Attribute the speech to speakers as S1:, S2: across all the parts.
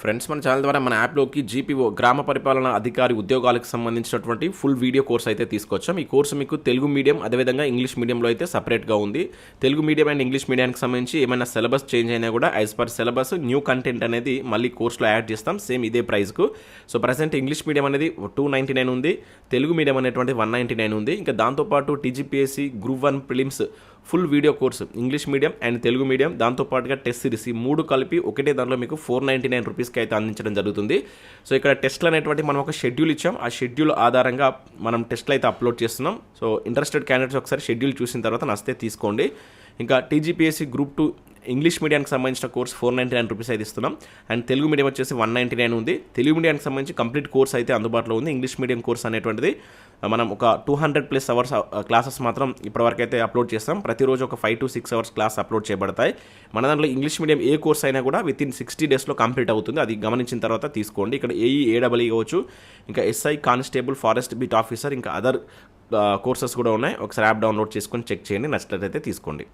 S1: Friends మన channel ద్వారా మన యాప్లోకి జీపీఓ గ్రామ పరిపాలన అధికారి ఉద్యోగాలకు సంబంధించినటువంటి ఫుల్ వీడియో కోర్స్ అయితే తీసుకొచ్చాం. ఈ కోర్సు మీకు తెలుగు మీడియం అదేవిధంగా ఇంగ్లీష్ మీడియంలో అయితే సపరేట్గా ఉంది. తెలుగు మీడియం అండ్ ఇంగ్లీష్ మీడియానికి సంబంధించి ఏమైనా సిలబస్ చేంజ్ అయినా కూడా as per syllabus new content అనేది మళ్ళీ కోర్సులో యాడ్ చేస్తాం సేమ్ ఇదే ప్రైస్కు సో ప్రజెంట్ ఇంగ్లీష్ మీడియం అనేది టూ నైంటీ నైన్ ఉంది. తెలుగు మీడియం అనేటువంటి వన్ నైంటీ నైన్ ఉంది. ఇంకా దాంతోపాటు TGPSC group one prelims full video course English medium and Telugu medium దాంతోపాటుగా టెస్ట్ సిరీస్ ఈ మూడు కలిపి ఒకటే దాంట్లో మీకు ఫోర్ నైంటీ నైన్ రూపీస్కి అయితే అందించడం జరుగుతుంది. సో ఇక్కడ టెస్ట్లు అనేటువంటి మనం ఒక షెడ్యూల్ ఇచ్చాం. ఆ షెడ్యూల్ ఆధారంగా మనం టెస్ట్లు అయితే అప్లోడ్ చేస్తున్నాం. సో ఇంట్రెస్టెడ్ క్యాండిడేట్స్ ఒకసారి షెడ్యూల్ చూసిన తర్వాత నస్తే తీసుకోండి. ఇంకా టీజీపీఎస్సీ గ్రూప్ టూ ఇంగ్లీష్ మీడియానికి సంబంధించిన course four ninety nine rupees అయితే ఇస్తున్నాం. అండ్ తెలుగు మీడియం వచ్చేసి వన్ నైంటీ నైన్ ఉంది. తెలుగు మీడియానికి సంబంధించి కంప్లీట్ కోర్స్ అయితే అందుబాటులో ఉంది. ఇంగ్లీష్ మీడియం కోర్స్ అనేటువంటిది మనం ఒక two hundred plus hours classes మాత్రం ఇప్పటివరకు అయితే అప్లోడ్ చేస్తాం. ప్రతిరోజు ఒక five to six hours class upload చేయబడతాయి. మన దాంట్లో ఇంగ్లీష్ మీడియం ఏ కోర్స్ అయినా కూడా విత్ ఇన్ సిక్స్టీ డేస్లో కంప్లీట్ అవుతుంది. అది గమనించిన తర్వాత తీసుకోండి. ఇక్కడ ఏఈ ఏడబ్ల్యూ కావచ్చు ఇంకా SI constable forest beat officer ఇంకా అదర్ కోర్సెస్ కూడా ఉన్నాయి. ఒకసారి యాప్ డౌన్లోడ్ చేసుకొని చెక్ చేయండి. నచ్చినట్లయితే తీసుకోండి.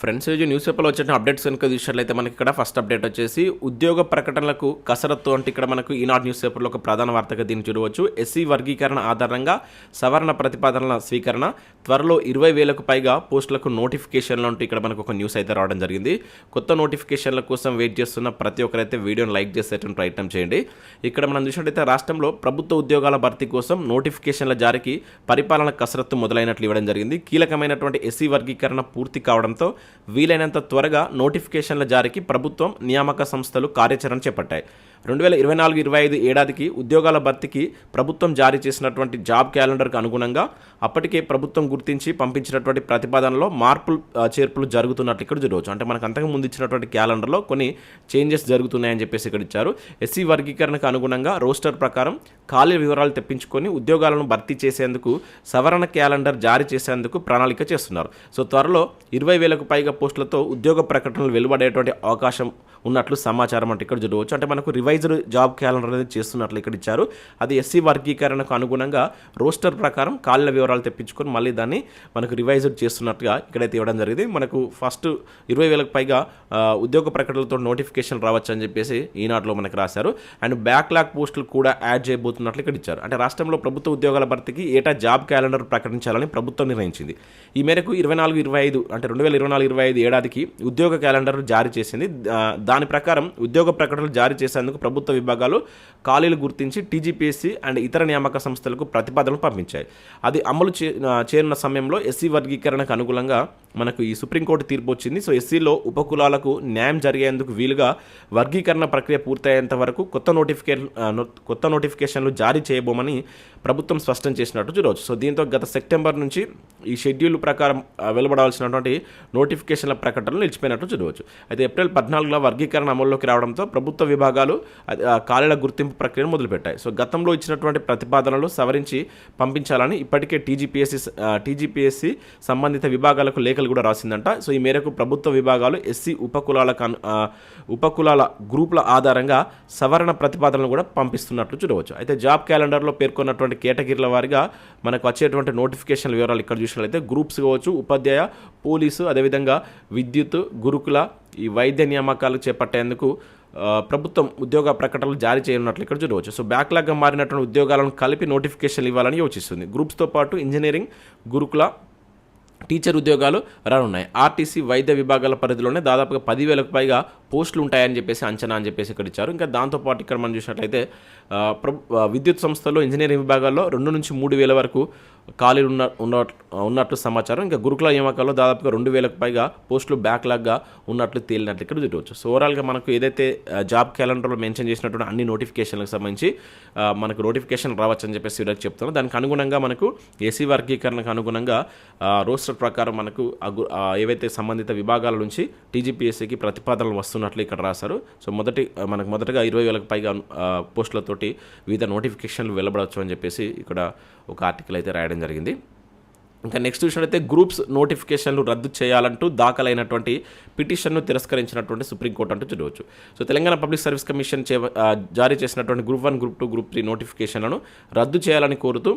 S1: ఫ్రెండ్స్ ఈరోజు న్యూస్ పేపర్లో వచ్చిన అప్డేట్స్ కనుక చూసినట్లయితే మనకి ఇక్కడ ఫస్ట్ అప్డేట్ వచ్చేసి ఉద్యోగ ప్రకటనలకు కసరత్తు అంటే ఇక్కడ మనకు ఈనాడు న్యూస్ పేపర్లో ఒక ప్రధాన వార్తగా దీన్ని చూడవచ్చు. ఎస్సీ వర్గీకరణ ఆధారంగా సవరణ ప్రతిపాదనల స్వీకరణ త్వరలో ఇరవై వేలకు పైగా పోస్టులకు నోటిఫికేషన్లు అంటూ ఇక్కడ మనకు ఒక న్యూస్ అయితే రావడం జరిగింది. కొత్త నోటిఫికేషన్ల కోసం వెయిట్ చేస్తున్న ప్రతి ఒక్కరైతే వీడియోని లైక్ చేసేటువంటి ప్రయత్నం చేయండి. ఇక్కడ మనం చూసినట్లయితే రాష్ట్రంలో ప్రభుత్వ ఉద్యోగాల భర్తీ కోసం నోటిఫికేషన్ల జారీకి పరిపాలన కసరత్తు మొదలైనట్లు ఇవ్వడం జరిగింది. కీలకమైనటువంటి ఎస్సీ వర్గీకరణ పూర్తి కావడంతో వీలైనంత త్వరగా నోటిఫికేషన్ల జారీకి ప్రభుత్వం నియామక సంస్థలు కార్యాచరణ చేపట్టాయి. రెండు వేల ఇరవై నాలుగు ఇరవై ఐదు ఏడాదికి ఉద్యోగాల భర్తీకి ప్రభుత్వం జారీ చేసినటువంటి జాబ్ క్యాలెండర్కు అనుగుణంగా అప్పటికే ప్రభుత్వం గుర్తించి పంపించినటువంటి ప్రతిపాదనలో మార్పులు చేర్పులు జరుగుతున్నట్లు ఇక్కడ చూడవచ్చు. అంటే మనకు అంతకు ముందు ఇచ్చినటువంటి క్యాలెండర్లో కొన్ని చేంజెస్ జరుగుతున్నాయని చెప్పేసి ఇక్కడ ఇచ్చారు. ఎస్సీ వర్గీకరణకు అనుగుణంగా రోస్టర్ ప్రకారం ఖాళీ వివరాలు తెప్పించుకొని ఉద్యోగాలను భర్తీ చేసేందుకు సవరణ క్యాలెండర్ జారీ చేసేందుకు ప్రణాళిక చేస్తున్నారు. సో త్వరలో ఇరవై వేలకు పైగా పోస్టులతో ఉద్యోగ ప్రకటనలు వెలువడేటువంటి అవకాశం ఉన్నట్లు సమాచారం అంటే ఇక్కడ చూడవచ్చు. అంటే మనకు రివైజ్డ్ జాబ్ క్యాలెండర్ అనేది చేస్తున్నట్లు ఇక్కడ ఇచ్చారు. అది ఎస్సీ వర్గీకరణకు అనుగుణంగా రోస్టర్ ప్రకారం కాళ్ళ వివరాలు తెప్పించుకొని మళ్ళీ దాన్ని మనకు రివైజ్డ్ చేస్తున్నట్టుగా ఇక్కడైతే ఇవ్వడం జరిగింది. మనకు ఫస్ట్ ఇరవై వేలకు పైగా ఉద్యోగ ప్రకటనలతో నోటిఫికేషన్ రావచ్చు అని చెప్పేసి ఈనాడులో మనకు రాశారు. అండ్ బ్యాక్లాగ్ పోస్టులు కూడా యాడ్ చేయబోతున్నట్లు ఇక్కడ ఇచ్చారు. అంటే రాష్ట్రంలో ప్రభుత్వ ఉద్యోగాల భర్తీకి ఏటా జాబ్ క్యాలెండర్ ప్రకటించాలని ప్రభుత్వం నిర్ణయించింది. ఈ మేరకు ఇరవై నాలుగు ఇరవై ఐదు అంటే రెండు వేల ఇరవై నాలుగు ఇరవై ఐదు ఏడాదికి ఉద్యోగ క్యాలెండర్ జారీ చేసింది. దా దాని ప్రకారం ఉద్యోగ ప్రకటనలు జారీ చేసేందుకు ప్రభుత్వ విభాగాలు ఖాళీలు గుర్తించి టీజీపీఎస్సీ అండ్ ఇతర నియామక సంస్థలకు ప్రతిపాదనలు పంపించాయి. అది అమలు చే చేరిన సమయంలో ఎస్సీ వర్గీకరణకు అనుగుణంగా మనకు ఈ సుప్రీంకోర్టు తీర్పు వచ్చింది. సో ఎస్సీలో ఉపకులాలకు న్యాయం జరిగేందుకు వీలుగా వర్గీకరణ ప్రక్రియ పూర్తయ్యేంత వరకు కొత్త నోటిఫికేషన్ కొత్త నోటిఫికేషన్లు జారీ చేయబోమని ప్రభుత్వం స్పష్టం చేసినట్టు చూడవచ్చు సో దీంతో గత సెప్టెంబర్ నుంచి ఈ షెడ్యూల్ ప్రకారం వెలువడాల్సినటువంటి నోటిఫికేషన్ల ప్రకటనలు నిలిచిపోయినట్టు చూడవచ్చు. అయితే ఏప్రిల్ పద్నాలుగులో వర్గీకరణ అమల్లోకి రావడంతో ప్రభుత్వ విభాగాలు ఖాళీల గుర్తింపు ప్రక్రియను మొదలుపెట్టాయి. సో గతంలో ఇచ్చినటువంటి ప్రతిపాదనలు సవరించి పంపించాలని ఇప్పటికే టీజీపీఎస్సీ టీజీపీఎస్సీ సంబంధిత విభాగాలకు లేఖలు కూడా రాసిందంట. సో ఈ మేరకు ప్రభుత్వ విభాగాలు ఎస్సీ ఉపకులాల అను- ఉపకులాల గ్రూపుల ఆధారంగా సవరణ ప్రతిపాదనలు కూడా పంపిస్తున్నట్లు చూడవచ్చు. అయితే జాబ్ క్యాలెండర్లో పేర్కొన్నటువంటి కేటగిరీల వారిగా మనకు వచ్చేటువంటి నోటిఫికేషన్ వివరాలు ఇక్కడ చూసినట్లయితే గ్రూప్స్ కావచ్చు ఉపాధ్యాయ పోలీసు అదేవిధంగా విద్యుత్ గురుకుల ఈ వైద్య నియామకాలు చేపట్టేందుకు ప్రభుత్వం ఉద్యోగ ప్రకటనలు జారీ చేయనున్నట్లు ఇక్కడ చూడవచ్చు. సో బ్యాక్లాగ్గా మారినటువంటి ఉద్యోగాలను కలిపి నోటిఫికేషన్లు ఇవ్వాలని యోచిస్తుంది. గ్రూప్స్తో పాటు ఇంజనీరింగ్ గురుకుల టీచర్ ఉద్యోగాలు రానున్నాయి. ఆర్టీసీ వైద్య విభాగాల పరిధిలోనే దాదాపుగా పదివేలకు పైగా పోస్టులు ఉంటాయని చెప్పేసి అంచనా అని చెప్పేసి ఇక్కడ ఇచ్చారు. ఇంకా దాంతోపాటు ఇక్కడ మనం చూసినట్లయితే ఆ, విద్యుత్ సంస్థల్లో ఇంజనీరింగ్ విభాగాల్లో రెండు నుంచి మూడు వేల వరకు ఖాళీలు ఉన్న ఉన్న ఉన్నట్లు సమాచారం. ఇంకా గురుకుల నియామకాల్లో దాదాపుగా రెండు వేలకు పైగా పోస్టులు బ్యాక్లాగ్గా ఉన్నట్లు తేలినట్లు ఇక్కడ చూడవచ్చు. సో ఓవరాల్గా మనకు ఏదైతే జాబ్ క్యాలెండర్లో మెన్షన్ చేసినటువంటి అన్ని నోటిఫికేషన్లకు సంబంధించి మనకు నోటిఫికేషన్ రావచ్చు అని చెప్పేసి ఈరోజు చెప్తున్నాను. దానికి అనుగుణంగా మనకు ఏసీ వర్గీకరణకు అనుగుణంగా రోస్టర్ ప్రకారం మనకు ఏవైతే సంబంధిత విభాగాల నుంచి టీజీపీఎస్సీకి ప్రతిపాదనలు వస్తున్నట్లు ఇక్కడ రాశారు. సో మొదటి మనకు మొదటగా ఇరవై వేలకు పైగా పోస్టులతోటి వివిధ నోటిఫికేషన్లు వెలువడవచ్చు అని చెప్పేసి ఇక్కడ ఒక ఆర్టికల్ అయితే రాయడం జరిగింది. ఇంకా నెక్స్ట్ చూసినట్లయితే గ్రూప్స్ నోటిఫికేషన్లు రద్దు చేయాలంటూ దాఖలైనటువంటి పిటిషన్ను తిరస్కరించినటువంటి సుప్రీంకోర్టు అంటూ చూడవచ్చు so Telangana Public Service Commission చే జారీ చేసినటువంటి group one group two group three నోటిఫికేషన్లను రద్దు చేయాలని కోరుతూ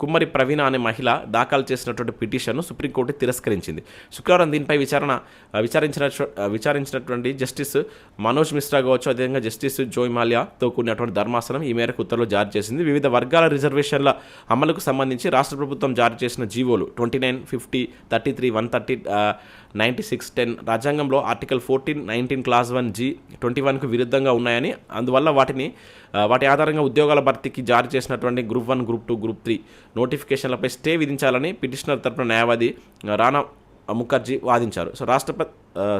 S1: కుమ్మరి ప్రవీణ అనే మహిళ దాఖలు చేసినటువంటి పిటిషన్ను సుప్రీంకోర్టు తిరస్కరించింది. శుక్రవారం దీనిపై విచారణ విచారించిన విచారించినటువంటి జస్టిస్ మనోజ్ మిశ్రా కావచ్చు అదేవిధంగా జస్టిస్ జోయ్ మాల్యాతో కూడినటువంటి ధర్మాసనం ఈ మేరకు ఉత్తర్వులు జారీ చేసింది. వివిధ వర్గాల రిజర్వేషన్ల అమలుకు సంబంధించి రాష్ట్ర ప్రభుత్వం జారీ చేసిన జీవో జీవోలు twenty nine fifty thirty three one thirty ninety six ten రాజ్యాంగంలో article fourteen nineteen clause one G twenty వన్కు విరుద్ధంగా ఉన్నాయని అందువల్ల వాటిని uh, వాటి ఆధారంగా ఉద్యోగాల భర్తీకి జారీ చేసినటువంటి group one group two group three నోటిఫికేషన్లపై stay విధించాలని పిటిషనర్ తరపున న్యాయవాది uh, రానా ముఖర్జీ వాదించారు. సో రాష్ట్రపతి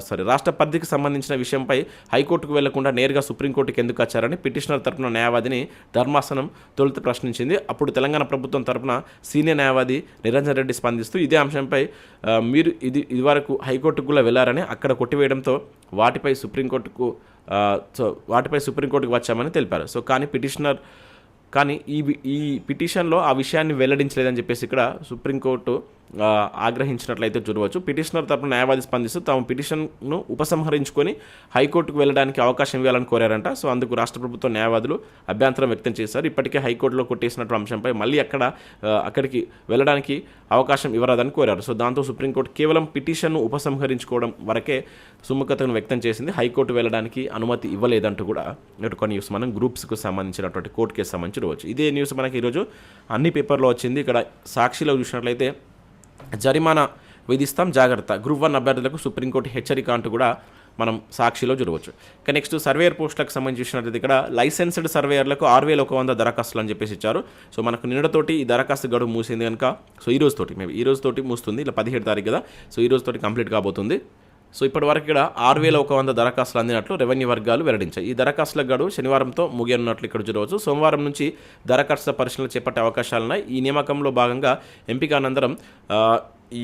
S1: సారీ రాష్ట్ర పరిధికి సంబంధించిన విషయంపై హైకోర్టుకు వెళ్ళకుండా నేరుగా సుప్రీంకోర్టుకు ఎందుకు వచ్చారని పిటిషనర్ తరపున న్యాయవాదిని ధర్మాసనం తొలుత ప్రశ్నించింది. అప్పుడు తెలంగాణ ప్రభుత్వం తరపున సీనియర్ న్యాయవాది నిరంజన్ రెడ్డి స్పందిస్తూ ఇదే అంశంపై మీరు ఇది ఇదివరకు హైకోర్టుకు కూడా వెళ్ళారని అక్కడ కొట్టివేయడంతో వాటిపై సుప్రీంకోర్టుకు సో వాటిపై సుప్రీంకోర్టుకు వచ్చామని తెలిపారు. సో కానీ పిటిషనర్ కానీ ఈ ఈ పిటిషన్లో ఆ విషయాన్ని వెల్లడించలేదని చెప్పేసి ఇక్కడ సుప్రీంకోర్టు ఆగ్రహించినట్లయితే చూడవచ్చు. పిటిషనర్ తరపున న్యాయవాది స్పందిస్తూ తమ పిటిషన్ను ఉపసంహరించుకొని హైకోర్టుకు వెళ్ళడానికి అవకాశం ఇవ్వాలని కోరారంట. సో అందుకు రాష్ట్ర ప్రభుత్వం న్యాయవాదులు అభ్యంతరం వ్యక్తం చేశారు. ఇప్పటికే హైకోర్టులో కొట్టేసినటువంటి అంశంపై మళ్ళీ అక్కడ అక్కడికి వెళ్ళడానికి అవకాశం ఇవ్వరాదని కోరారు. సో దాంతో సుప్రీంకోర్టు కేవలం పిటిషన్ను ఉపసంహరించుకోవడం వరకే సుముఖతను వ్యక్తం చేసింది. హైకోర్టు వెళ్ళడానికి అనుమతి ఇవ్వలేదంటూ కూడా ఇటు కొన్ని న్యూస్ మనం గ్రూప్స్కు సంబంధించినటువంటి కోర్టు కేసు సంబంధించి చూడవచ్చు. ఇదే న్యూస్ మనకి ఈరోజు అన్ని పేపర్లో వచ్చింది. ఇక్కడ సాక్షిలో చూసినట్లయితే జరిమానా విధిస్తాం. జాగ్రత్త. గ్రూప్ వన్ అభ్యర్థులకు సుప్రీంకోర్టు హెచ్చరిక అంటూ కూడా మనం సాక్షిలో చూడవచ్చు. ఇక నెక్స్ట్ సర్వేయర్ పోస్టులకు సంబంధించి చూసినట్లయితే ఇక్కడ లైసెన్స్డ్ సర్వేయర్లకు ఆరు వేల ఒక వంద దరఖాస్తులు అని చెప్పేసి ఇచ్చారు. సో మనకు నిన్నటితోటి ఈ దరఖాస్తు గడువు మూసింది కనుక సో ఈ రోజుతోటి మేము మేబీ ఈ రోజుతోటి మూస్తుంది. ఇలా పదిహేడు తారీఖు కదా సో ఈ రోజుతోటి కంప్లీట్ కాబోతుంది. సో ఇప్పటి వరకు ఇక్కడ ఆరు వేల ఒక వంద దరఖాస్తులు అందినట్లు రెవెన్యూ వర్గాలు వెల్లడించాయి. ఈ దరఖాస్తుల గడువు శనివారంతో ముగియనున్నట్లు ఇక్కడ చూడవచ్చు సోమవారం నుంచి దరఖాస్తుల పరిశీలన చేపట్టే అవకాశాలున్నాయి. ఈ నియామకంలో భాగంగా ఎంపిక అనంతరం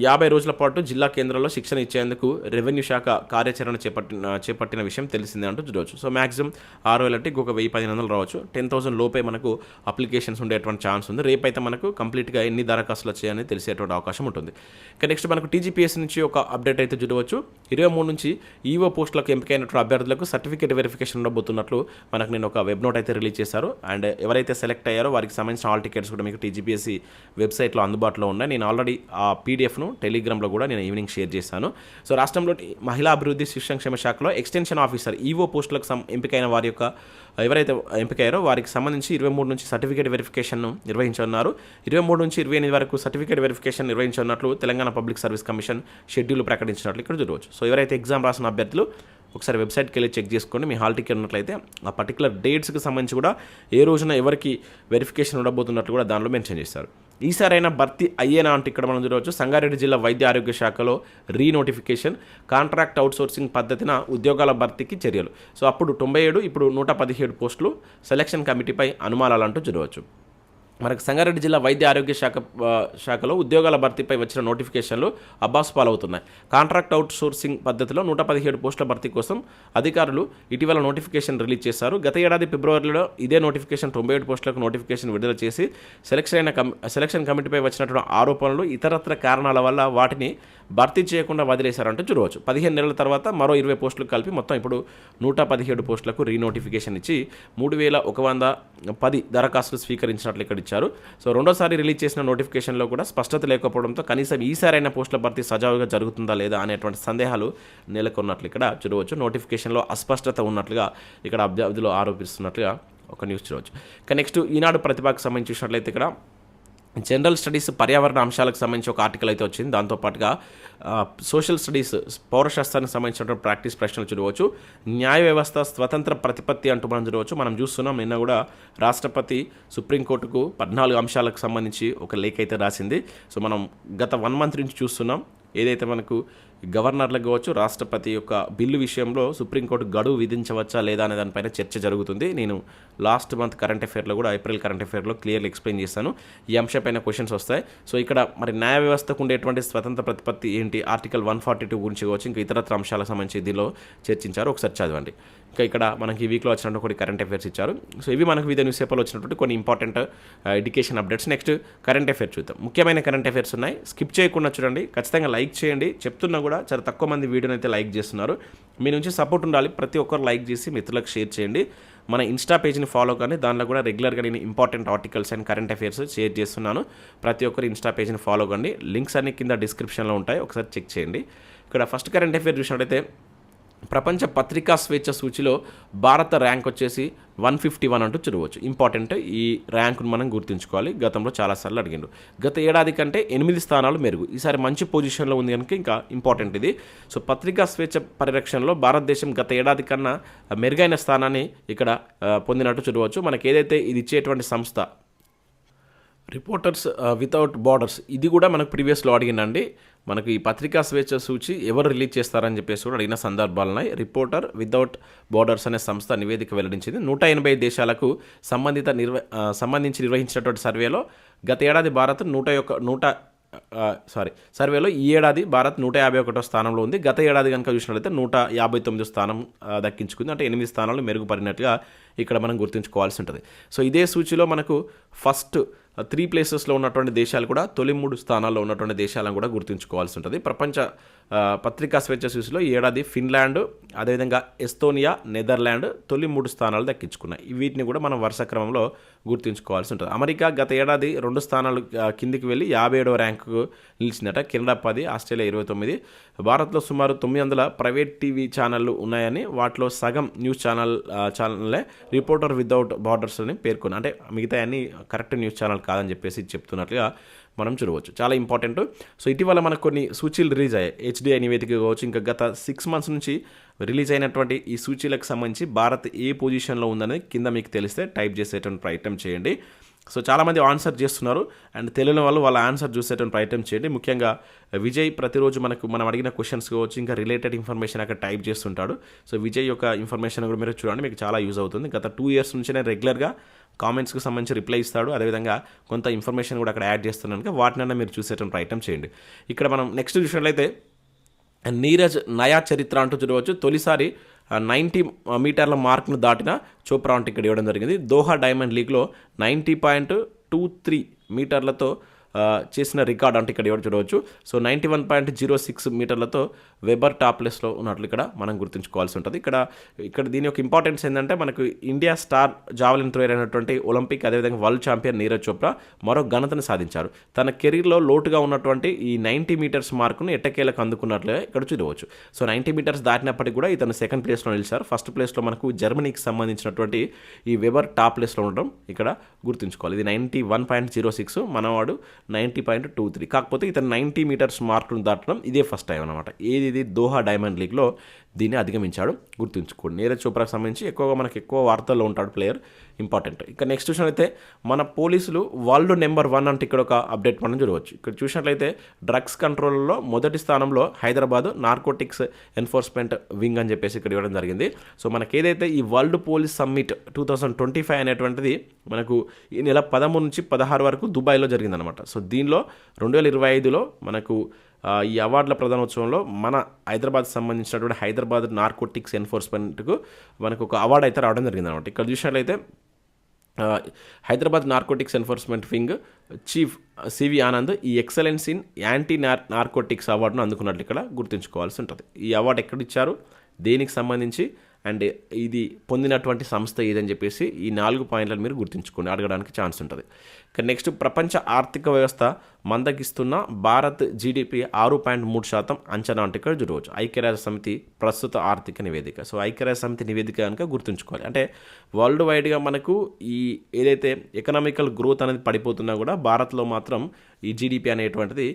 S1: యాభై రోజుల పాటు జిల్లా కేంద్రంలో శిక్షణ ఇచ్చేందుకు రెవెన్యూ శాఖ కార్యాచరణ చేపట్టిన చేపట్టిన విషయం తెలిసిందే అంటూ చూడవచ్చు. సో మ్యాక్సిమం ఆరు వేలు అంటే ఇంకొక వెయ్యి పదిహేను వందలు రావచ్చు. టెన్ థౌసండ్ లోపే మనకు అప్లికేషన్స్ ఉండేటువంటి ఛాన్స్ ఉంది. రేపైతే మనకు కంప్లీట్గా ఎన్ని దరఖాస్తులు వచ్చాయని తెలిసేటువంటి అవకాశం ఉంటుంది. ఇక నెక్స్ట్ మనకు టీజీపీఎస్ నుంచి ఒక అప్డేట్ అయితే చూడవచ్చు. ఇరవై మూడు నుంచి ఈవో పోస్టులకు ఎంపికైనటువంటి అభ్యర్థులకు సర్టిఫికేట్ వెరిఫికేషన్ ఉండబోతున్నట్లు మనకు నేను ఒక వెబ్ నోట్ అయితే రిలీజ్ చేశారు. అండ్ ఎవరైతే సెలెక్ట్ అయ్యారో వారికి సంబంధించిన ఆల్ టికెట్స్ కూడా మీకు టీజీపీఎస్సీ వెబ్సైట్లో అందుబాటులో ఉన్నాయి. నేను ఆల్రెడీ ఆ పీడిఎఫ్ను టెలిగ్రామ్లో కూడా నేను ఈవినింగ్ షేర్ చేశాను. సో రాష్ట్రంలో మహిళా అభివృద్ధి శిక్షణక్షేమ శాఖలో ఎక్స్టెన్షన్ ఆఫీసర్ ఈవో పోస్టులకు సం ఎంపికైన వారి యొక్క ఎవరైతే ఎంపికయ్యారో వారికి సంబంధించి ఇరవై మూడు నుంచి సర్టిఫికేట్ వెరిఫికేషన్ను నిర్వహించనున్నారు. ఇరవై మూడు నుంచి ఇరవై ఎనిమిది వరకు సర్టిఫికేట్ వెరిఫికేషన్ నిర్వహించనున్నట్లు Telangana Public Service Commission schedule ప్రకటించినట్లు ఇక్కడ చూడవచ్చు. సో ఎవరైతే ఎగ్జామ్ రాసిన అభ్యర్థులు ఒకసారి వెబ్సైట్కి వెళ్ళి చెక్ చేసుకోండి. మీ హాల్ టికెట్ ఉన్నట్లయితే ఆ పర్టికులర్ డేట్స్కి సంబంధించి కూడా ఏ రోజున ఎవరికి వెరిఫికేషన్ ఉండబోతున్నట్లు కూడా దానిలో మెన్షన్ చేస్తారు ఈసారైనా భర్తీ అయ్యేనా అంటే ఇక్కడ మనం చూడవచ్చు. సంగారెడ్డి జిల్లా వైద్య ఆరోగ్య శాఖలో రీ నోటిఫికేషన్ కాంట్రాక్ట్ అవుట్సోర్సింగ్ పద్ధతిన ఉద్యోగాల భర్తీకి చర్యలు. సో అప్పుడు తొంభై ఏడు ఇప్పుడు నూట పదిహేడు పోస్టులు సెలక్షన్ కమిటీపై అనుమానాలంటూ చూడవచ్చు. మనకు సంగారెడ్డి జిల్లా వైద్య ఆరోగ్య శాఖ శాఖలో ఉద్యోగాల భర్తీపై వచ్చిన నోటిఫికేషన్లు అబ్బాస్ పాలవుతున్నాయి. కాంట్రాక్ట్ అవుట్ సోర్సింగ్ పద్ధతిలో నూట పదిహేడు పోస్టుల భర్తీ కోసం అధికారులు ఇటీవల నోటిఫికేషన్ రిలీజ్ చేశారు. గత ఏడాది ఫిబ్రవరిలో ఇదే నోటిఫికేషన్ తొంభై ఏడు పోస్టులకు నోటిఫికేషన్ విడుదల చేసి సెలక్షన్ అయిన కమ్ సెలక్షన్ కమిటీపై వచ్చినటువంటి ఆరోపణలు ఇతరత్ర కారణాల వల్ల వాటిని భర్తీ చేయకుండా వదిలేశారంటూ చూడవచ్చు. పదిహేను నెలల తర్వాత మరో ఇరవై పోస్టులు కలిపి మొత్తం ఇప్పుడు నూట పదిహేడు పోస్టులకు రీనోటిఫికేషన్ ఇచ్చి మూడు వేల ఒక వంద పది దరఖాస్తులు స్వీకరించినట్లు ఇక్కడ ఇచ్చారు. సో రెండోసారి రిలీజ్ చేసిన నోటిఫికేషన్లో కూడా స్పష్టత లేకపోవడంతో కనీసం ఈసారైన పోస్టుల భర్తీ సజావుగా జరుగుతుందా లేదా అనేటువంటి సందేహాలు నెలకొన్నట్లు ఇక్కడ చూడవచ్చు. నోటిఫికేషన్లో అస్పష్టత ఉన్నట్లుగా ఇక్కడ అభ్యర్థులు ఆరోపిస్తున్నట్లుగా ఒక న్యూస్ చూడవచ్చు. ఇక నెక్స్ట్ ఈనాడు ప్రతిభకు సంబంధించి చూసినట్లయితే ఇక్కడ జనరల్ స్టడీస్ పర్యావరణ అంశాలకు సంబంధించి ఒక ఆర్టికల్ అయితే వచ్చింది. దాంతోపాటుగా సోషల్ స్టడీస్ పౌరశాస్త్రానికి సంబంధించిన ప్రాక్టీస్ ప్రశ్నలు చూడవచ్చు. న్యాయ వ్యవస్థ స్వతంత్ర ప్రతిపత్తి అంటూ మనం చూడవచ్చు. మనం చూస్తున్నాం నిన్న కూడా రాష్ట్రపతి సుప్రీంకోర్టుకు పద్నాలుగు అంశాలకు సంబంధించి ఒక లేఖ అయితే రాసింది. సో మనం గత వన్ మంత్ నుంచి చూస్తున్నాం. ఏదైతే మనకు గవర్నర్లకు కావచ్చు రాష్ట్రపతి యొక్క బిల్లు విషయంలో సుప్రీంకోర్టు గడువు విధించవచ్చా లేదా అనే దానిపైన చర్చ జరుగుతుంది. నేను లాస్ట్ మంత్ కరెంట్ అఫేర్లో కూడా ఏప్రిల్ కరెంట్ అఫేర్లో క్లియర్లీ ఎక్స్ప్లెయిన్ చేస్తాను. ఈ అంశంపైన క్వశ్చన్స్ వస్తాయి. సో ఇక్కడ మరి న్యాయ వ్యవస్థకు ఉండేటువంటి స్వతంత్ర ప్రతిపత్తి ఏంటి? ఆర్టికల్ వన్ ఫార్టీ టూ గురించి కావచ్చు ఇంకా ఇతరత్ర అంశాలకు సంబంధించి దీనిలో చర్చించారు. ఒకసారి చదవండి. ఇంకా ఇక్కడ మనకి ఈ వీక్లో వచ్చినటువంటి కొన్ని కరెంట్ అఫేర్స్ ఇచ్చారు. సో ఇవి మనకు వివిధ న్యూస్ పేపర్లో వచ్చినటువంటి కొన్ని important education updates next current affairs చూద్దాం. ముఖ్యమైన కరెంట్ అఫేర్స్ ఉన్నాయి. స్కిప్ చేయకుండా చూడండి. ఖచ్చితంగా లైక్ చేయండి. చెప్తున్నా కూడా చాలా తక్కువ మంది వీడియోని అయితే లైక్ చేస్తున్నారు. మీ నుంచి సపోర్ట్ ఉండాలి. ప్రతి ఒక్కరు లైక్ చేసి మిత్రులకు షేర్ చేయండి. మన ఇన్స్టా పేజ్ని ఫాలో కానీ దానిలో కూడా రెగ్యులర్గా నేను important articles and current affairs share చేస్తున్నాను. ప్రతి ఒక్కరు ఇన్స్టా పేజ్ని ఫాలో కండి. లింక్స్ అన్ని కింద డిస్క్రిప్షన్లో ఉంటాయి. ఒకసారి చెక్ చేయండి. ఇక్కడ ఫస్ట్ కరెంట్ అఫేర్ చూసినట్టయితే ప్రపంచ పత్రికా స్వేచ్ఛ సూచిలో భారత ర్యాంక్ వచ్చేసి వన్ ఫిఫ్టీ వన్ అంటూ చూడవచ్చు ఇంపార్టెంట్ ఈ ర్యాంకును మనం గుర్తుంచుకోవాలి. గతంలో చాలాసార్లు అడిగిండు. గత ఏడాది కంటే ఎనిమిది స్థానాలు మెరుగు. ఈసారి మంచి పొజిషన్లో ఉంది కనుక ఇంకా ఇంపార్టెంట్ ఇది. సో పత్రికా స్వేచ్ఛ పరిరక్షణలో భారతదేశం గత ఏడాది కన్నా మెరుగైన స్థానాన్ని ఇక్కడ పొందినట్టు చూడవచ్చు మనకి ఏదైతే ఇది ఇచ్చేటువంటి సంస్థ రిపోర్టర్స్ వితౌట్ బార్డర్స్ ఇది కూడా మనకు ప్రీవియస్లో అడిగినండి మనకు ఈ పత్రికా స్వేచ్ఛ సూచి ఎవరు రిలీజ్ చేస్తారని చెప్పేసి కూడా అడిగిన సందర్భాలు ఉన్నాయి రిపోర్టర్ వితౌట్ బార్డర్స్ అనే సంస్థ నివేదిక వెల్లడించింది. నూట ఎనభై దేశాలకు సంబంధిత నిర్వ సంబంధించి నిర్వహించినటువంటి సర్వేలో గత ఏడాది భారత్ నూట యొక్క నూట సారీ సర్వేలో ఈ ఏడాది భారత్ నూట యాభై ఒకటో స్థానంలో ఉంది. గత ఏడాది కనుక చూసినట్లయితే నూట యాభై తొమ్మిది స్థానం దక్కించుకుంది. అంటే ఎనిమిది స్థానాలు మెరుగుపడినట్టుగా ఇక్కడ మనం గుర్తుంచుకోవాల్సి ఉంటుంది. సో ఇదే సూచిలో మనకు ఫస్ట్ త్రీ ప్లేసెస్లో ఉన్నటువంటి దేశాలు కూడా తొలి మూడు స్థానాల్లో ఉన్నటువంటి దేశాలను కూడా గుర్తుంచుకోవాల్సి ఉంటుంది. ప్రపంచ పత్రికా స్వేచ్ఛ సూచిలో ఈ ఏడాది ఫిన్లాండ్ అదేవిధంగా ఎస్తోనియా నెదర్లాండ్ తొలి మూడు స్థానాలు దక్కించుకున్నాయి. వీటిని కూడా మనం వరుస క్రమంలో గుర్తుంచుకోవాల్సి ఉంటుంది. అమెరికా గత ఏడాది రెండు స్థానాలు కిందికి వెళ్ళి యాభై ఏడవ ర్యాంకు నిలిచిందట కెనడా పది ఆస్ట్రేలియా ఇరవై తొమ్మిది. భారత్లో సుమారు తొమ్మిది వందల ప్రైవేట్ టీవీ ఛానళ్ళు ఉన్నాయని వాటిలో సగం న్యూస్ ఛానల్ ఛానల్లే రిపోర్టర్ వితౌట్ బార్డర్స్ అని పేర్కొన్నారు అంటే మిగతా అన్ని కరెక్ట్ న్యూస్ ఛానల్ కాదని చెప్పేసి చెప్తున్నట్లుగా మనం చూడవచ్చు. చాలా ఇంపార్టెంట్ సో ఇటీవల మనకు కొన్ని సూచీలు రిలీజ్ అయ్యాయి. హెచ్డిఐ నివేదిక కావచ్చు ఇంకా గత సిక్స్ మంత్స్ నుంచి రిలీజ్ అయినటువంటి ఈ సూచీలకు సంబంధించి భారత్ ఏ పొజిషన్లో ఉందనేది కింద మీకు తెలిస్తే టైప్ చేసేటువంటి ప్రయత్నం చేయండి. సో చాలామంది ఆన్సర్ చేస్తున్నారు. అండ్ తెలియని వాళ్ళు వాళ్ళ ఆన్సర్ చూసేటువంటి ప్రయత్నం చేయండి. ముఖ్యంగా విజయ్ ప్రతిరోజు మనకు మనం అడిగిన క్వశ్చన్స్ కావచ్చు ఇంకా రిలేటెడ్ ఇన్ఫర్మేషన్ అక్కడ టైప్ చేస్తుంటాడు. సో విజయ్ యొక్క ఇన్ఫర్మేషన్ కూడా మీరు చూడండి మీకు చాలా యూజ్ అవుతుంది. గత టూ ఇయర్స్ నుంచి నేను రెగ్యులర్గా కామెంట్స్కి సంబంధించి రిప్లై ఇస్తాడు. అదేవిధంగా కొంత ఇన్ఫర్మేషన్ కూడా అక్కడ యాడ్ చేస్తున్నాను కనుక వాటినైనా మీరు చూసేటువంటి ప్రయత్నం చేయండి. ఇక్కడ మనం నెక్స్ట్ చూసినట్లయితే నీరజ్ నయా చరిత్ర అంటూ చూడవచ్చు. తొలిసారి నైంటీ మీటర్ల మార్క్ను దాటిన చోప్రా అంటే ఇక్కడ ఇవ్వడం జరిగింది. దోహా డైమండ్ లీగ్లో నైంటీ పాయింట్ టూ త్రీ మీటర్లతో చేసిన రికార్డ్ అంటే ఇక్కడ ఎవరు చూడవచ్చు. So ninety one point zero six మీటర్లతో Weber టాప్లెస్లో ఉన్నట్లు ఇక్కడ మనం గుర్తుంచుకోవాల్సి ఉంటుంది. ఇక్కడ ఇక్కడ దీని యొక్క ఇంపార్టెన్స్ ఏంటంటే మనకు ఇండియా స్టార్ జావలిన్ థ్రోయర్ అయినటువంటి ఒలింపిక్ అదేవిధంగా వరల్డ్ ఛాంపియన్ నీరజ్ చోప్రా మరో ఘనతను సాధించారు. తన కెరీర్లో లోటుగా ఉన్నటువంటి ఈ నైంటీ మీటర్స్ మార్కును ఎట్టకేలకు అందుకున్నట్లుగా ఇక్కడ చూడవచ్చు. సో నైంటీ మీటర్స్ దాటినప్పటికీ కూడా ఇతను సెకండ్ ప్లేస్లో నిలిచారు. ఫస్ట్ ప్లేస్లో మనకు జర్మనీకి సంబంధించినటువంటి ఈ వెబర్ టాప్ ప్లేస్లో ఉండడం ఇక్కడ గుర్తుంచుకోవాలి. ఇది ninety one point zero six మనవాడు నైంటీ పాయింట్ టూ త్రీ. కాకపోతే ఇతను నైంటీ మీటర్స్ మార్కును దాటడం ఇదే ఫస్ట్ టైం అనమాట ఏది ఇది? దోహా డైమండ్ లీగ్లో దీన్ని అధిగమించాడు. గుర్తుంచుకోండి. నీరజ్ చోప్రాకి సంబంధించి ఎక్కువగా మనకి ఎక్కువ వార్తల్లో ఉంటాడు ప్లేయర్. ఇంపార్టెంట్. ఇక నెక్స్ట్ చూసినట్లయితే మన పోలీసులు వరల్డ్ నెంబర్ వన్ అంటే ఇక్కడ ఒక అప్డేట్ మనం చూడవచ్చు. ఇక్కడ చూసినట్లయితే డ్రగ్స్ కంట్రోల్లో మొదటి స్థానంలో హైదరాబాద్ నార్కోటిక్స్ ఎన్ఫోర్స్మెంట్ వింగ్ అని చెప్పేసి ఇక్కడ ఇవ్వడం జరిగింది. సో మనకి ఏదైతే ఈ world police summit two thousand twenty five అనేటువంటిది మనకు ఈ నెల పదమూడు నుంచి పదహారు వరకు దుబాయ్లో జరిగిందనమాట సో దీనిలో రెండు వేల ఇరవై ఐదులో మనకు ఈ అవార్డుల ప్రధానోత్సవంలో మన హైదరాబాద్ సంబంధించినటువంటి హైదరాబాద్ నార్కోటిక్స్ ఎన్ఫోర్స్మెంట్కు మనకు ఒక అవార్డు అయితే రావడం జరిగింది అనమాట ఇక్కడ చూసినట్లయితే Hyderabad narcotics enforcement wing chief CV Anand ఈ excellence in anti nar narcotics అవార్డును అందుకున్నట్లు ఇక్కడ గుర్తుంచుకోవాల్సి ఉంటుంది. ఈ అవార్డు ఎక్కడ ఇచ్చారు? దేనికి సంబంధించి? అండ్ ఇది పొందినటువంటి సంస్థ ఏదని చెప్పేసి ఈ నాలుగు పాయింట్లను మీరు గుర్తుంచుకోండి అడగడానికి ఛాన్స్ ఉంటుంది. నెక్స్ట్ ప్రపంచ ఆర్థిక వ్యవస్థ మందగిస్తున్న భారత్ జీడిపి ఆరు పాయింట్ మూడు శాతం అంచనా అంటే ఇక్కడ చూడవచ్చు. ఐక్యరాజ్య సమితి ప్రస్తుత ఆర్థిక నివేదిక. సో ఐక్యరాజ్య సమితి నివేదిక కనుక గుర్తుంచుకోవాలి. అంటే వరల్డ్ వైడ్గా మనకు ఈ ఏదైతే ఎకనామికల్ గ్రోత్ అనేది పడిపోతున్నా కూడా భారత్లో మాత్రం ఈ జీడిపి అనేటువంటిది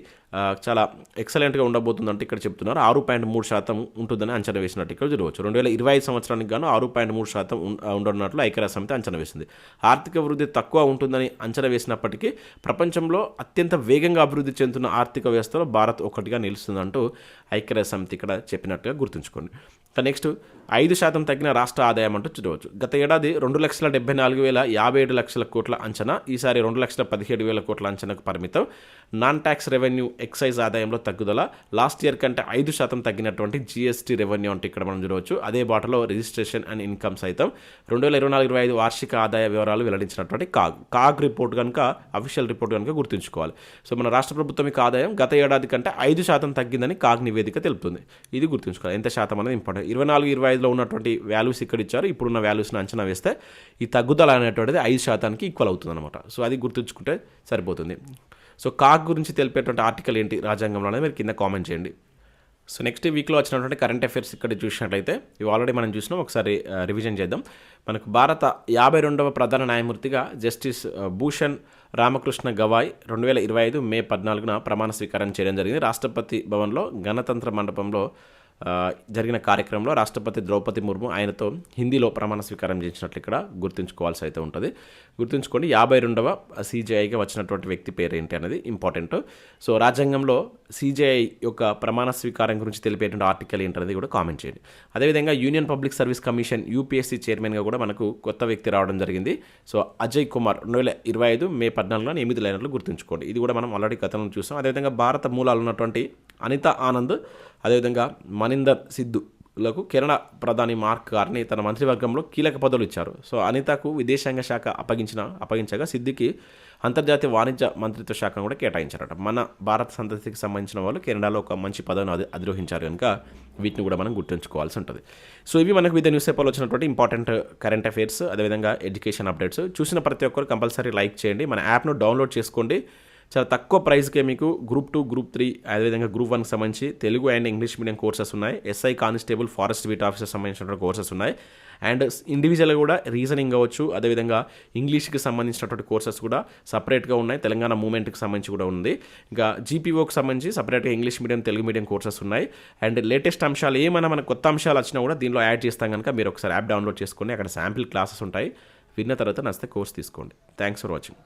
S1: చాలా ఎక్సలెంట్గా ఉండబోతుందంటే ఇక్కడ చెప్తున్నారు. ఆరు పాయింట్ మూడు శాతం ఉంటుందని అంచనా వేసినట్టు ఇక్కడ చూడవచ్చు. రెండు వేల ఇరవై ఐదు సంవత్సరానికి గాను ఆరు పాయింట్ మూడు శాతం ఉండనున్నట్లు ఐక్యరాజ్య సమితి అంచనా వేసింది. ఆర్థిక వృద్ధి తక్కువ ఉంటుందని అంచనా చేసినప్పటికీ ప్రపంచంలో అత్యంత వేగంగా అభివృద్ధి చెందుతున్న ఆర్థిక వ్యవస్థలో భారత్ ఒకటిగా నిలుస్తుందంటూ ఐక్యరాజ్య సమితి ఇక్కడ చెప్పినట్టుగా గుర్తుంచుకోండి. నెక్స్ట్ ఐదు శాతం తగ్గిన రాష్ట్ర ఆదాయం అంటూ చూడవచ్చు. గత ఏడాది రెండు లక్షల డెబ్బై నాలుగు వేల యాభై ఏడు లక్షల కోట్ల అంచనా ఈసారి రెండు లక్షల పదిహేడు వేల కోట్ల అంచనాకు పరిమితం. నాన్ ట్యాక్స్ రెవెన్యూ ఎక్సైజ్ ఆదాయంలో తగ్గుదల లాస్ట్ ఇయర్ కంటే ఐదు శాతం తగ్గినటువంటి జీఎస్టీ రెవెన్యూ అంటే ఇక్కడ మనం చూడవచ్చు. అదే బాటలో రిజిస్ట్రేషన్ అండ్ ఇన్కమ్ సైతం రెండు వేల ఇరవై నాలుగు ఇరవై ఐదు వార్షిక ఆదాయ వివరాలు వెల్లడించినటువంటి కాగ్ కాగ్ రిపోర్ట్ కనుక అఫీషియల్ రిపోర్ట్ కనుక గుర్తుంచుకోవాలి. సో మన రాష్ట్ర ప్రభుత్వం యొక్క ఆదాయం గత ఏడాది కంటే ఐదు శాతం తగ్గిందని కాగ్ నివేదిక తెలుపుతుంది. ఇది గుర్తుంచుకోవాలి. ఎంత శాతం అనేది ఇంపార్టెంట్. ఇరవై నాలుగు ఇరవై ఐదులో ఉన్నటువంటి వాల్యూస్ ఇక్కడ ఇచ్చారు ఇప్పుడున్న వాల్యూస్ని అంచనా వేస్తే ఈ తగ్గుదల అనేటువంటిది ఐదు శాతానికి ఈక్వల్ అవుతుంది అనమాట సో అది గుర్తుంచుకుంటే సరిపోతుంది. సో కాక్ గురించి తెలిపేటువంటి ఆర్టికల్ ఏంటి రాజ్యాంగంలో అనేది మీరు కింద కామెంట్ చేయండి. సో నెక్స్ట్ వీక్లో వచ్చినటువంటి కరెంట్ అఫైర్స్ ఇక్కడ చూసినట్లయితే ఇవి ఆల్రెడీ మనం చూసినాం. ఒకసారి రివిజన్ చేద్దాం. మనకు భారత యాభై రెండవ ప్రధాన న్యాయమూర్తిగా జస్టిస్ భూషణ్ రామకృష్ణ గవాయ్ రెండు వేల ఇరవై ఐదు మే పద్నాలుగున ప్రమాణ స్వీకారం చేయడం జరిగింది. రాష్ట్రపతి భవన్లో గణతంత్ర మండపంలో జరిగిన కార్యక్రమంలో రాష్ట్రపతి ద్రౌపది ముర్ము ఆయనతో హిందీలో ప్రమాణ స్వీకారం చేసినట్లు ఇక్కడ గుర్తుంచుకోవాల్సి అయితే ఉంటుంది. గుర్తుంచుకోండి యాభై రెండవ సీజేఐగా వచ్చినటువంటి వ్యక్తి పేరు ఏంటి అనేది ఇంపార్టెంట్. సో రాజ్యాంగంలో సీజేఐ యొక్క ప్రమాణ స్వీకారం గురించి తెలిపేటువంటి ఆర్టికల్ ఏంటనేది కూడా కామెంట్ చేయండి. అదేవిధంగా union public service commission UPSC చైర్మన్గా కూడా మనకు కొత్త వ్యక్తి రావడం జరిగింది. సో అజయ్ కుమార్ రెండు వేల ఇరవై ఐదు మే పద్నాలుగున ఎనిమిది లైనర్లు గుర్తుంచుకోండి. ఇది కూడా మనం ఆల్రెడీ గతంలో చూసాం. అదేవిధంగా భారత మూలాలు ఉన్నటువంటి అనిత ఆనంద్. అదేవిధంగా మనిందర్ సిద్ధులకు కెనడా ప్రధాని మార్క్ కార్ని తన మంత్రివర్గంలో కీలక పదవులు ఇచ్చారు. సో అనితకు విదేశాంగ శాఖ అప్పగించిన అప్పగించగా సిద్ధికి అంతర్జాతీయ వాణిజ్య మంత్రిత్వ శాఖను కూడా కేటాయించారట. మన భారత సంతతికి సంబంధించిన వాళ్ళు కెనడాలో ఒక మంచి పదవిని అది అధిరోహించారు కనుక వీటిని కూడా మనం గుర్తుంచుకోవాల్సి ఉంటుంది. సో ఇవి మనకు వివిధ న్యూస్ పేపర్లో వచ్చినటువంటి ఇంపార్టెంట్ కరెంట్ అఫైర్స్ అదేవిధంగా ఎడ్యుకేషన్ అప్డేట్స్. చూసిన ప్రతి ఒక్కరు కంపల్సరీ లైక్ చేయండి. మన యాప్ను డౌన్లోడ్ చేసుకోండి. చాలా తక్కువ ప్రైస్కే మీకు గ్రూప్ టూ గ్రూప్ త్రీ అదేవిధంగా గ్రూప్ వన్కి సంబంధించి Telugu and English medium courses ఉన్నాయి. SI constable forest beat officer సంబంధించినటువంటి కోర్సెస్ ఉన్నాయి. అండ్ ఇండివిజువల్గా కూడా రీజనింగ్ కావచ్చు అదేవిధంగా ఇంగ్లీష్కి సంబంధించినటువంటి కోర్సెస్ కూడా సపరేట్గా ఉన్నాయి. తెలంగాణ మూమెంట్కి సంబంధించి కూడా ఉంది. ఇంకా జీపీఓకి సంబంధించి సపరేట్గా English medium Telugu medium courses ఉన్నాయి. అండ్ లేటెస్ట్ అంశాలు ఏమైనా మనకు కొత్త అంశాలు వచ్చినా కూడా దీనిలో యాడ్ చేస్తాం కనుక మీరు ఒకసారి యాప్ డౌన్లోడ్ చేసుకోండి అక్కడ శాంపిల్ క్లాసెస్ ఉంటాయి. విన్న తర్వాత నచ్చితే కోర్స్ తీసుకోండి. Thanks for watching